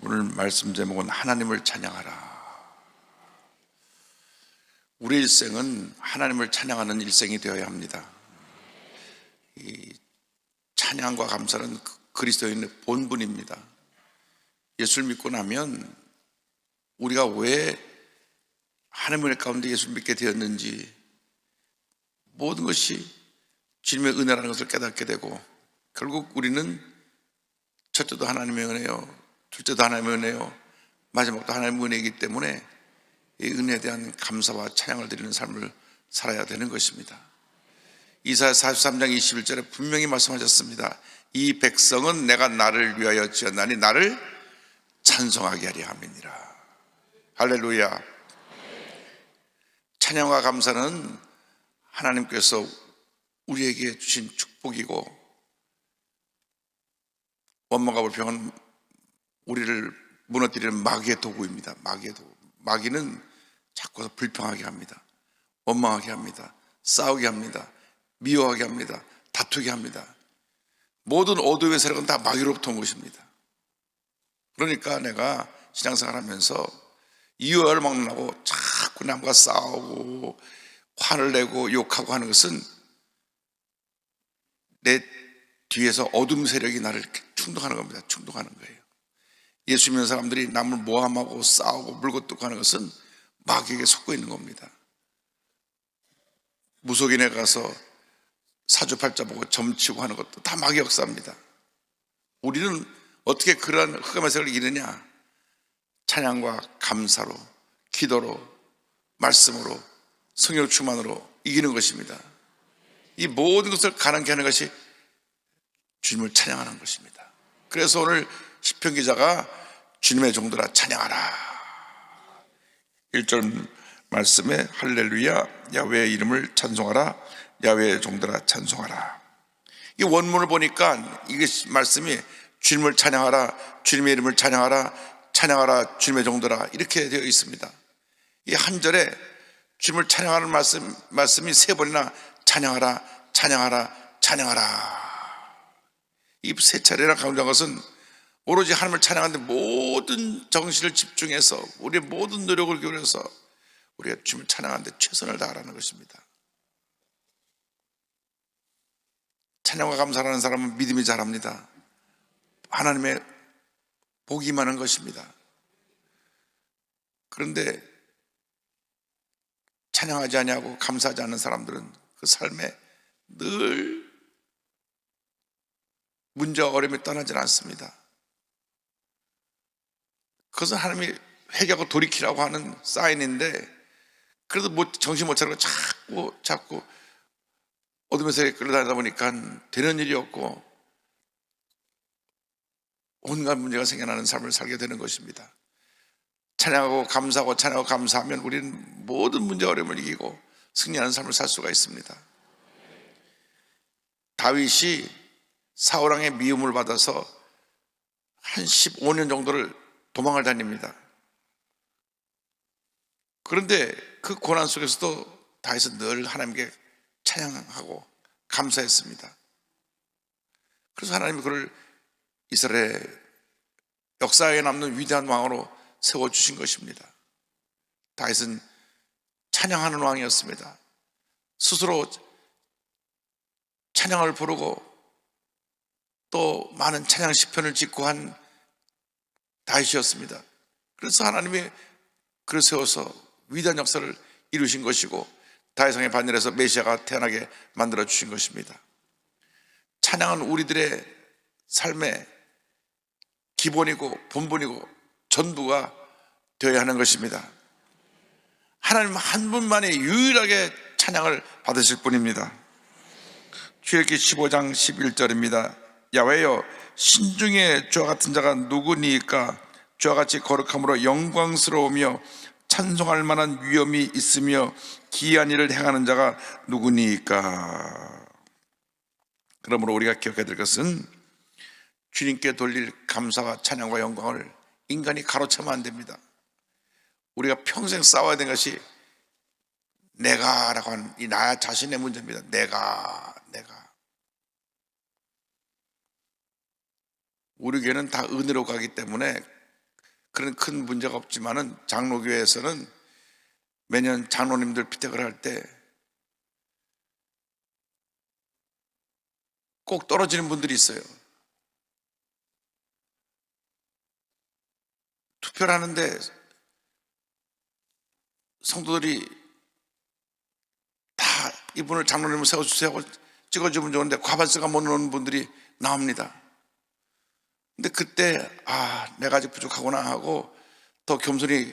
오늘 말씀 제목은 하나님을 찬양하라. 우리 일생은 하나님을 찬양하는 일생이 되어야 합니다. 이 찬양과 감사는 그- 그리스도인의 본분입니다. 예수를 믿고 나면 우리가 왜 하나님의 가운데 예수를 믿게 되었는지 모든 것이 주님의 은혜라는 것을 깨닫게 되고 결국 우리는 첫째도 하나님의 은혜요 둘째도 하나님의 은혜요. 마지막도 하나님의 은혜이기 때문에 이 은혜에 대한 감사와 찬양을 드리는 삶을 살아야 되는 것입니다. 이사야 43장 21절에 분명히 말씀하셨습니다. 이 백성은 내가 나를 위하여 지었나니 나를 찬송하게 하려 함이니라. 할렐루야. 찬양과 감사는 하나님께서 우리에게 주신 축복이고 원망과 불평은 우리를 무너뜨리는 마귀의 도구입니다. 마귀의 도구. 마귀는 자꾸 불평하게 합니다. 원망하게 합니다. 싸우게 합니다. 미워하게 합니다. 다투게 합니다. 모든 어두의 세력은 다 마귀로부터 온 것입니다. 그러니까 내가 신앙생활 하면서 이유를 막나고 자꾸 남과 싸우고 화를 내고 욕하고 하는 것은 내 뒤에서 어둠 세력이 나를 충동하는 겁니다. 충동하는 거예요. 예수 믿는 사람들이 남을 모함하고 싸우고 물고 뜯고 하는 것은 마귀에게 속고 있는 겁니다. 무속인에 가서 사주팔자 보고 점치고 하는 것도 다 마귀 역사입니다. 우리는 어떻게 그러한 흑암의 세력을 이느냐? 찬양과 감사로, 기도로, 말씀으로, 성령 충만으로 이기는 것입니다. 이 모든 것을 가능케 하는 것이 주님을 찬양하는 것입니다. 그래서 오늘 시편 기자가 주님의 종들아 찬양하라. 1절 말씀에 할렐루야 야외의 이름을 찬송하라 야외의 종들아 찬송하라. 이 원문을 보니까 이게 말씀이 주님을 찬양하라 주님의 이름을 찬양하라 찬양하라 주님의 종들아 이렇게 되어 있습니다. 이 한 절에 주님을 찬양하는 말씀, 말씀이 세 번이나 찬양하라 찬양하라 찬양하라 이 세 차례나 강조한 것은 오로지 하나님을 찬양하는데 모든 정신을 집중해서 우리의 모든 노력을 기울여서 우리가 주님을 찬양하는데 최선을 다하라는 것입니다. 찬양과 감사하는 사람은 믿음이 잘합니다. 하나님의 복이 많은 것입니다. 그런데 찬양하지 않냐고 감사하지 않는 사람들은 그 삶에 늘 문제와 어려움이 떠나질 않습니다. 그것은 하나님이 회개하고 돌이키라고 하는 사인인데 그래도 뭐 정신 못 차리고 자꾸 자꾸 어둠의 세계에 끌려다니다 보니까 되는 일이 없고 온갖 문제가 생겨나는 삶을 살게 되는 것입니다. 찬양하고 감사하고 찬양하고 감사하면 우리는 모든 문제 어려움을 이기고 승리하는 삶을 살 수가 있습니다. 다윗이 사울왕의 미움을 받아서 한 15년 정도를 도망을 다닙니다. 그런데 그 고난 속에서도 다윗은 늘 하나님께 찬양하고 감사했습니다. 그래서 하나님이 그를 이스라엘 역사에 남는 위대한 왕으로 세워주신 것입니다. 다윗은 찬양하는 왕이었습니다. 스스로 찬양을 부르고 또 많은 찬양 시편을 짓고 한 다윗이었습니다. 그래서 하나님이 그를 세워서 위대한 역사를 이루신 것이고 다윗성의 반열에서 메시아가 태어나게 만들어 주신 것입니다. 찬양은 우리들의 삶의 기본이고 본분이고 전부가 되어야 하는 것입니다. 하나님 한 분만이 유일하게 찬양을 받으실 분입니다. 출애굽기 15장 11절입니다. 야외여 신중에 주와 같은 자가 누구니까 주와 같이 거룩함으로 영광스러우며 찬송할 만한 위엄이 있으며 기이한 일을 행하는 자가 누구니까 그러므로 우리가 기억해야 될 것은 주님께 돌릴 감사와 찬양과 영광을 인간이 가로채면 안 됩니다. 우리가 평생 싸워야 되는 것이 내가라고 하는 이 나 자신의 문제입니다. 내가, 내가. 우리 교회는 다 은혜로 가기 때문에 그런 큰 문제가 없지만은 장로교회에서는 매년 장로님들 피택을 할 때 꼭 떨어지는 분들이 있어요. 투표를 하는데 성도들이 다 이분을 장로님을 세워주세요 하고 찍어주면 좋은데 과반수가 못 오는 분들이 나옵니다. 근데 그때 아 내가 아직 부족하구나 하고 더 겸손히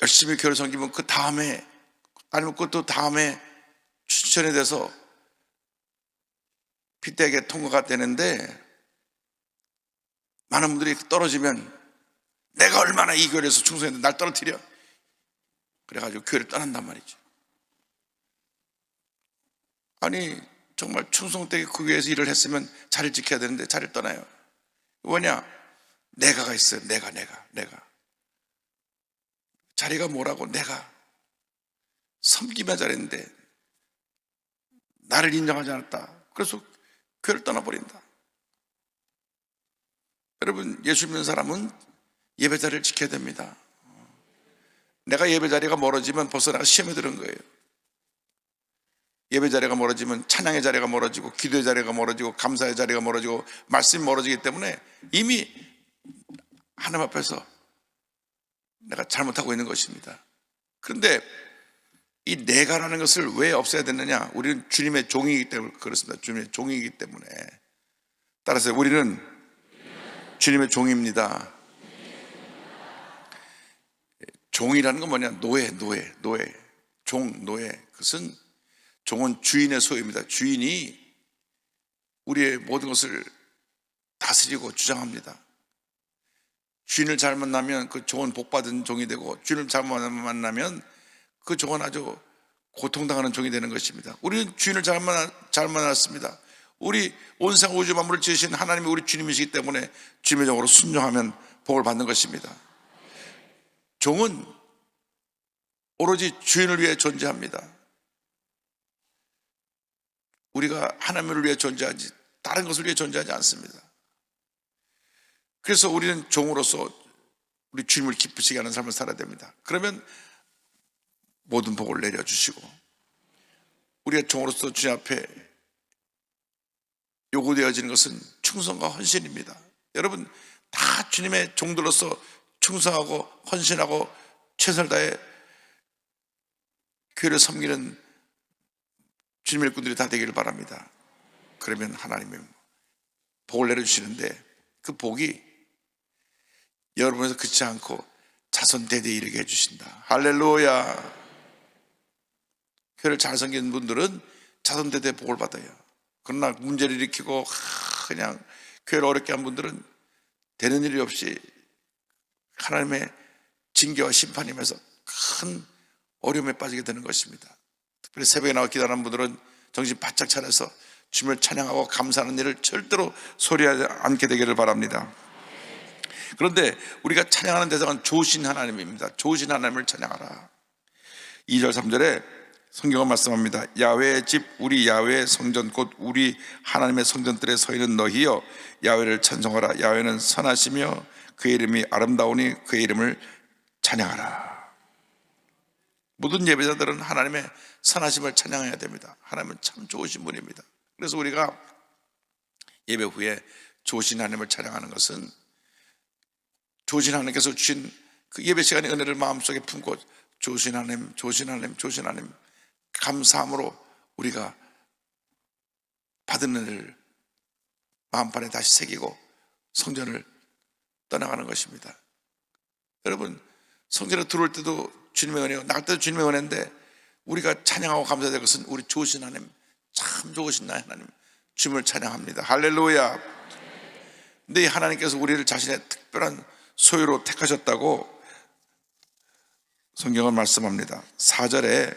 열심히 교회를 섬기면 그 다음에 아니면 그것도 다음에 추천이 돼서 피대에게 통과가 되는데 많은 분들이 떨어지면 내가 얼마나 이 교회에서 충성했는데 날 떨어뜨려. 그래가지고 교회를 떠난단 말이죠. 아니 정말 충성되게 그 교회에서 일을 했으면 자리를 지켜야 되는데 자리를 떠나요. 뭐냐? 내가가 있어요. 내가 내가 내가. 자리가 뭐라고? 내가. 섬기면 잘했는데 나를 인정하지 않았다. 그래서 교회를 떠나버린다. 여러분 예수 믿는 사람은 예배 자리를 지켜야 됩니다. 내가 예배 자리가 멀어지면 벌써 내가 시험에 들은 거예요 예배 자리가 멀어지면 찬양의 자리가 멀어지고 기도의 자리가 멀어지고 감사의 자리가 멀어지고 말씀이 멀어지기 때문에 이미 하나님 앞에서 내가 잘못하고 있는 것입니다. 그런데 이 내가라는 것을 왜 없애야 되느냐? 우리는 주님의 종이기 때문에 그렇습니다. 주님의 종이기 때문에. 따라서 우리는 주님의 종입니다. 종이라는 건 뭐냐? 노예, 노예, 노예. 종, 노예. 그것은 종은 주인의 소유입니다. 주인이 우리의 모든 것을 다스리고 주장합니다. 주인을 잘 만나면 그 종은 복받은 종이 되고 주인을 잘못 만나면 그 종은 아주 고통당하는 종이 되는 것입니다. 우리는 주인을 잘, 만나, 잘 만났습니다. 우리 온상 우주 만물을 지으신 하나님이 우리 주님이시기 때문에 주님의 종으로 순종하면 복을 받는 것입니다. 종은 오로지 주인을 위해 존재합니다. 우리가 하나님을 위해 존재하지 다른 것을 위해 존재하지 않습니다. 그래서 우리는 종으로서 우리 주님을 기쁘시게 하는 삶을 살아야 됩니다. 그러면 모든 복을 내려주시고 우리가 종으로서 주님 앞에 요구되어지는 것은 충성과 헌신입니다. 여러분 다 주님의 종들로서 충성하고 헌신하고 최선을 다해 교회를 섬기는 주님의 일꾼들이 다 되기를 바랍니다. 그러면 하나님의 복을 내려주시는데 그 복이 여러분에서 그치지 않고 자손 대대 이르게 해주신다. 할렐루야. 교회를 잘 섬기는 분들은 자손 대대 복을 받아요. 그러나 문제를 일으키고 그냥 교회를 어렵게 한 분들은 되는 일이 없이 하나님의 징계와 심판이면서 큰 어려움에 빠지게 되는 것입니다. 특별히 새벽에 나와 기도하는 분들은 정신 바짝 차려서 주님을 찬양하고 감사하는 일을 절대로 소리하지 않게 되기를 바랍니다. 그런데 우리가 찬양하는 대상은 좋으신 하나님입니다. 좋으신 하나님을 찬양하라. 2절 3절에 성경은 말씀합니다. 야훼의 집 우리 야훼의 성전 곧 우리 하나님의 성전들에 서 있는 너희여 야훼를 찬송하라. 야훼는 선하시며 그의 이름이 아름다우니 그의 이름을 찬양하라. 모든 예배자들은 하나님의 선하심을 찬양해야 됩니다. 하나님은 참 좋으신 분입니다. 그래서 우리가 예배 후에 좋으신 하나님을 찬양하는 것은 조신 하나님께서 주신 그 예배 시간의 은혜를 마음속에 품고 조신 하나님, 조신 하나님, 조신 하나님 감사함으로 우리가 받은 은혜를 마음판에 다시 새기고 성전을 떠나가는 것입니다. 여러분 성전에 들어올 때도 주님의 은혜요 나갈 때도 주님의 은혜인데 우리가 찬양하고 감사될 것은 우리 좋으신 하나님 참 좋으신 나의 하나님 주님을 찬양합니다. 할렐루야. 근데 하나님께서 우리를 자신의 특별한 소유로 택하셨다고 성경은 말씀합니다. 4절에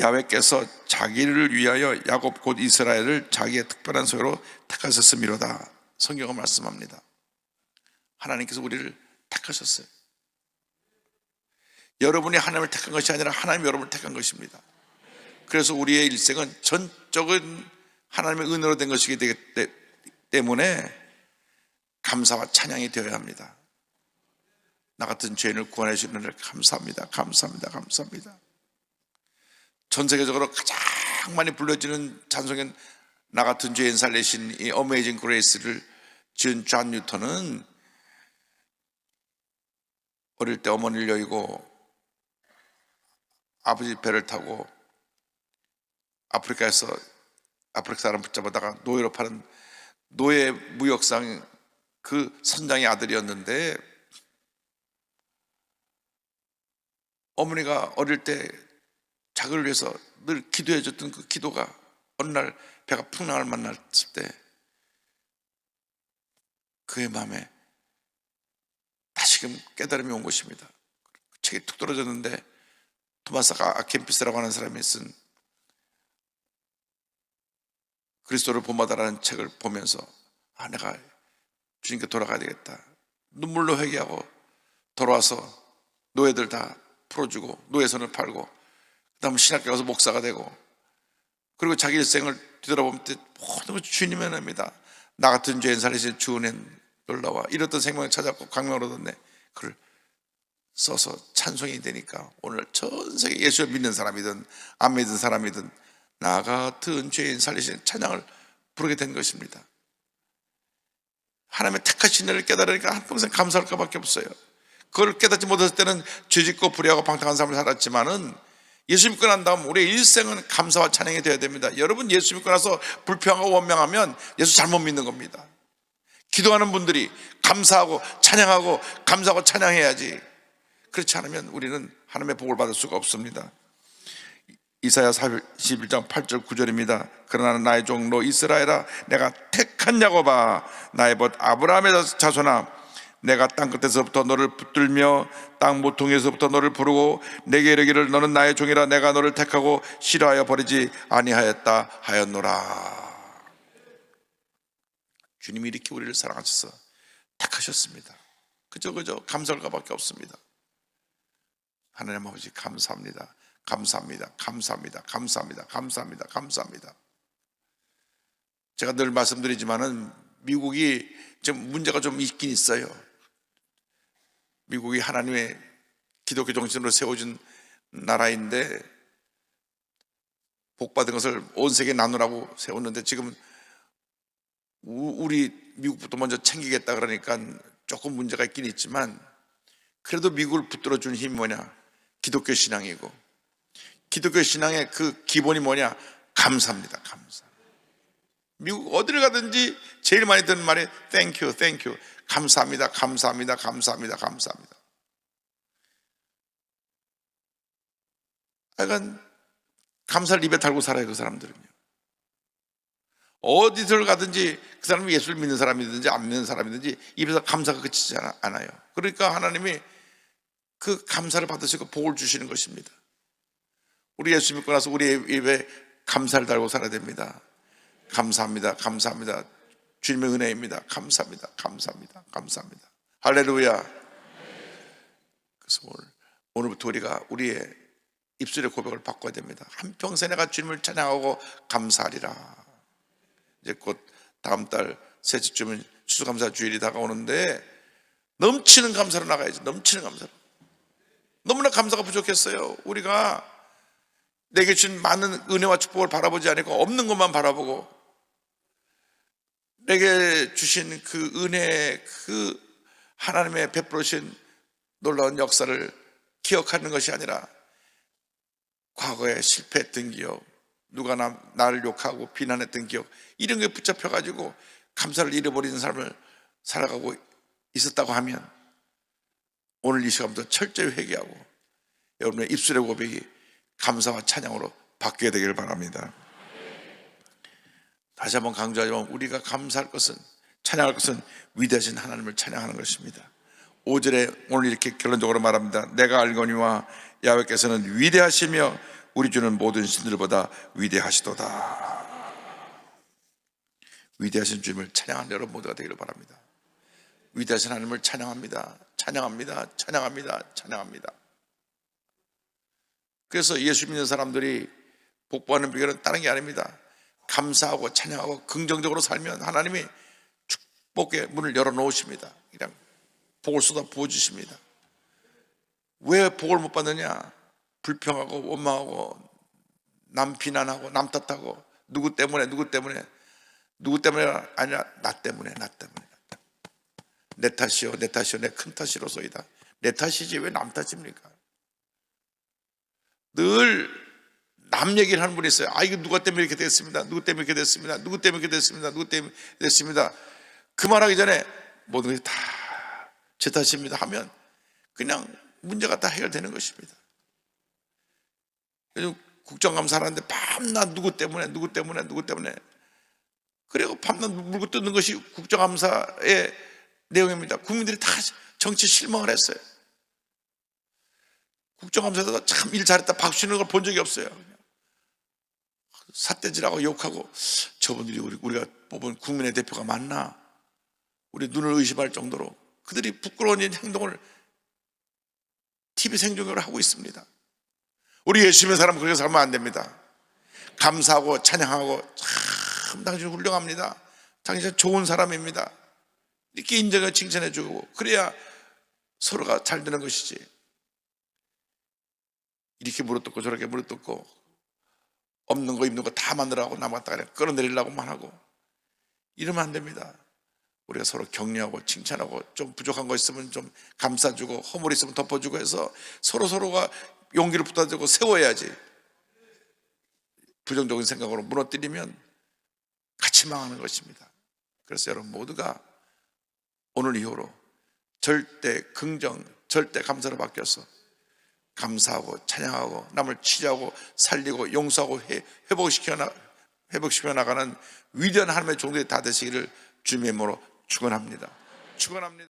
야외께서 자기를 위하여 야곱 곧 이스라엘을 자기의 특별한 소유로 택하셨음이로다. 성경은 말씀합니다. 하나님께서 우리를 택하셨어요. 여러분이 하나님을 택한 것이 아니라 하나님 여러분을 택한 것입니다. 그래서 우리의 일생은 전적인 하나님의 은혜로 된 것이기 때문에 감사와 찬양이 되어야 합니다. 나 같은 죄인을 구원해 주시는 은혜를 감사합니다. 감사합니다. 감사합니다. 전 세계적으로 가장 많이 불려지는 찬송엔 나 같은 죄인 살리신 이 어메이징 그레이스를 지은 존 뉴턴은 어릴 때 어머니를 여의고 아버지 배를 타고 아프리카에서 아프리카 사람 붙잡아다가 노예로 파는 노예 무역상 그 선장의 아들이었는데 어머니가 어릴 때 자기를 위해서 늘 기도해 줬던 그 기도가 어느 날 배가 풍랑을 만났을 때 그의 마음에 다시금 깨달음이 온 것입니다. 책이 툭 떨어졌는데 토마스 아켄피스라고 하는 사람이 쓴 그리스도를 본받아라는 책을 보면서 아 내가 주님께 돌아가야 되겠다. 눈물로 회개하고 돌아와서 노예들 다 풀어주고 노예선을 팔고 그 다음 신학교 가서 목사가 되고 그리고 자기 일생을 뒤돌아보면 모든 주님의 은혜입니다. 나 같은 죄인 살리신 주 은혜 놀라와 이렇던 생명을 찾았고 강명을 얻었네. 그를 써서 찬송이 되니까 오늘 전 세계 예수를 믿는 사람이든 안 믿는 사람이든 나 같은 죄인 살리신 찬양을 부르게 된 것입니다. 하나님의 택하신 일을 깨달으니까 한평생 감사할 것밖에 없어요. 그걸 깨닫지 못했을 때는 죄짓고 불의하고 방탕한 삶을 살았지만은 예수 믿고 난 다음 우리의 일생은 감사와 찬양이 되어야 됩니다. 여러분 예수 믿고 나서 불평하고 원망하면 예수 잘못 믿는 겁니다. 기도하는 분들이 감사하고 찬양하고 감사하고 찬양해야지. 그렇지 않으면 우리는 하나님의 복을 받을 수가 없습니다. 이사야 41장 8절 9절입니다. 그러나 나의 종로 이스라엘아 내가 택한 야곱아 나의 벗 아브라함의 자손아 내가 땅 끝에서부터 너를 붙들며 땅 모퉁이에서부터 너를 부르고 내게 이르기를 너는 나의 종이라 내가 너를 택하고 싫어하여 버리지 아니하였다 하였노라. 주님이 이렇게 우리를 사랑하셔서 택하셨습니다. 그저 그저 감사할 것밖에 없습니다. 하나님 아버지 감사합니다. 감사합니다. 감사합니다. 감사합니다. 감사합니다. 감사합니다. 제가 늘 말씀드리지만은 미국이 지금 문제가 좀 있긴 있어요. 미국이 하나님의 기독교 정신으로 세워진 나라인데 복 받은 것을 온 세계에 나누라고 세웠는데 지금 우- 우리 미국부터 먼저 챙기겠다 그러니까 조금 문제가 있긴 있지만 그래도 미국을 붙들어 준 힘이 뭐냐? 기독교 신앙이고 기독교 신앙의 그 기본이 뭐냐? 감사입니다. 감사. 미국 어디를 가든지 제일 많이 듣는 말이 땡큐, 땡큐. 감사합니다. 감사합니다. 감사합니다. 감사합니다. 약간 감사를 입에 달고 살아요, 그 사람들은요. 어디를 가든지 그 사람이 예수를 믿는 사람이든지 안 믿는 사람이든지 입에서 감사가 그치지 않아- 않아요. 그러니까 하나님이 그 감사를 받으시고 복을 주시는 것입니다. 우리 예수 믿고 나서 우리 입에 감사를 달고 살아야 됩니다. 감사합니다. 감사합니다. 주님의 은혜입니다. 감사합니다. 감사합니다. 감사합니다. 할렐루야. 그래서 오늘, 오늘부터 우리가 우리의 입술의 고백을 바꿔야 됩니다. 한평생 내가 주님을 찬양하고 감사하리라. 이제 곧 다음 달 셋째쯤은 추수감사 주일이 다가오는데 넘치는 감사로 나가야지. 넘치는 감사로. 너무나 감사가 부족했어요. 우리가 내게 준 많은 은혜와 축복을 바라보지 않고 없는 것만 바라보고 내게 주신 그 은혜, 그 하나님의 베풀으신 놀라운 역사를 기억하는 것이 아니라 과거에 실패했던 기억, 누가 나, 나를 욕하고 비난했던 기억, 이런 게 붙잡혀가지고 감사를 잃어버리는 삶을 살아가고 있었다고 하면 오늘 이 시간부터 철저히 회개하고 여러분의 입술의 고백이 감사와 찬양으로 바뀌어야 되기를 바랍니다. 다시 한번 강조하지만 우리가 감사할 것은 찬양할 것은 위대하신 하나님을 찬양하는 것입니다. 5절에 오늘 이렇게 결론적으로 말합니다. 내가 알거니와 야훼께서는 위대하시며 우리 주는 모든 신들보다 위대하시도다. 위대하신 주님을 찬양하는 여러분 모두가 되기를 바랍니다. 위대하신 하나님을 찬양합니다. 찬양합니다. 찬양합니다. 찬양합니다. 그래서 예수 믿는 사람들이 복받는 비결은 다른 게 아닙니다. 감사하고 찬양하고 긍정적으로 살면 하나님이 축복의 문을 열어 놓으십니다. 그냥 복을 쏟아 부어 주십니다. 왜 복을 못 받느냐? 불평하고 원망하고 남 비난하고 남 탓하고 누구 때문에 누구 때문에 누구 때문에 아니라 나 때문에 나 때문에. 내 탓이요 내 탓이요 내 큰 탓이로소이다. 내 탓이지 왜 남 탓입니까? 늘 남 얘기를 하는 분이 있어요. 아 이거 누가 때문에 이렇게 됐습니다. 누구 때문에 이렇게 됐습니다. 누구 때문에 이렇게 됐습니다. 누구 때문에 됐습니다. 그 말하기 전에 모든 것이 다 제 탓입니다 하면 그냥 문제가 다 해결되는 것입니다. 요즘 국정감사하는데 밤낮 누구 때문에 누구 때문에 누구 때문에. 그리고 밤낮 물고 뜯는 것이 국정감사의 내용입니다. 국민들이 다 정치 실망을 했어요. 국정감사에서 참 일 잘했다 박수 치는 걸 본 적이 없어요. 삿대질하고 욕하고 저분들이 우리, 우리가 뽑은 국민의 대표가 맞나? 우리 눈을 의심할 정도로 그들이 부끄러운 행동을 TV 생중계로 하고 있습니다. 우리 예수 믿는 사람은 그렇게 살면 안 됩니다. 감사하고 찬양하고 참 당신 훌륭합니다. 당신 좋은 사람입니다. 이렇게 인정해 칭찬해 주고 그래야 서로가 잘 되는 것이지. 이렇게 물어뜯고 저렇게 물어뜯고 없는 거 있는 거 다 만들라고 남았다 그래 끌어내리려고만 하고 이러면 안 됩니다. 우리가 서로 격려하고 칭찬하고 좀 부족한 거 있으면 좀 감싸주고 허물 있으면 덮어주고 해서 서로 서로가 용기를 붙어주고 세워야지. 부정적인 생각으로 무너뜨리면 같이 망하는 것입니다. 그래서 여러분 모두가 오늘 이후로 절대 긍정, 절대 감사로 바뀌어서 감사하고 찬양하고 남을 치료하고 살리고 용서하고 회, 회복시켜 나 회복시켜 나가는 위대한 하나님의 종들이 다 되시기를 주님의 이름으로 축원합니다. 축원합니다.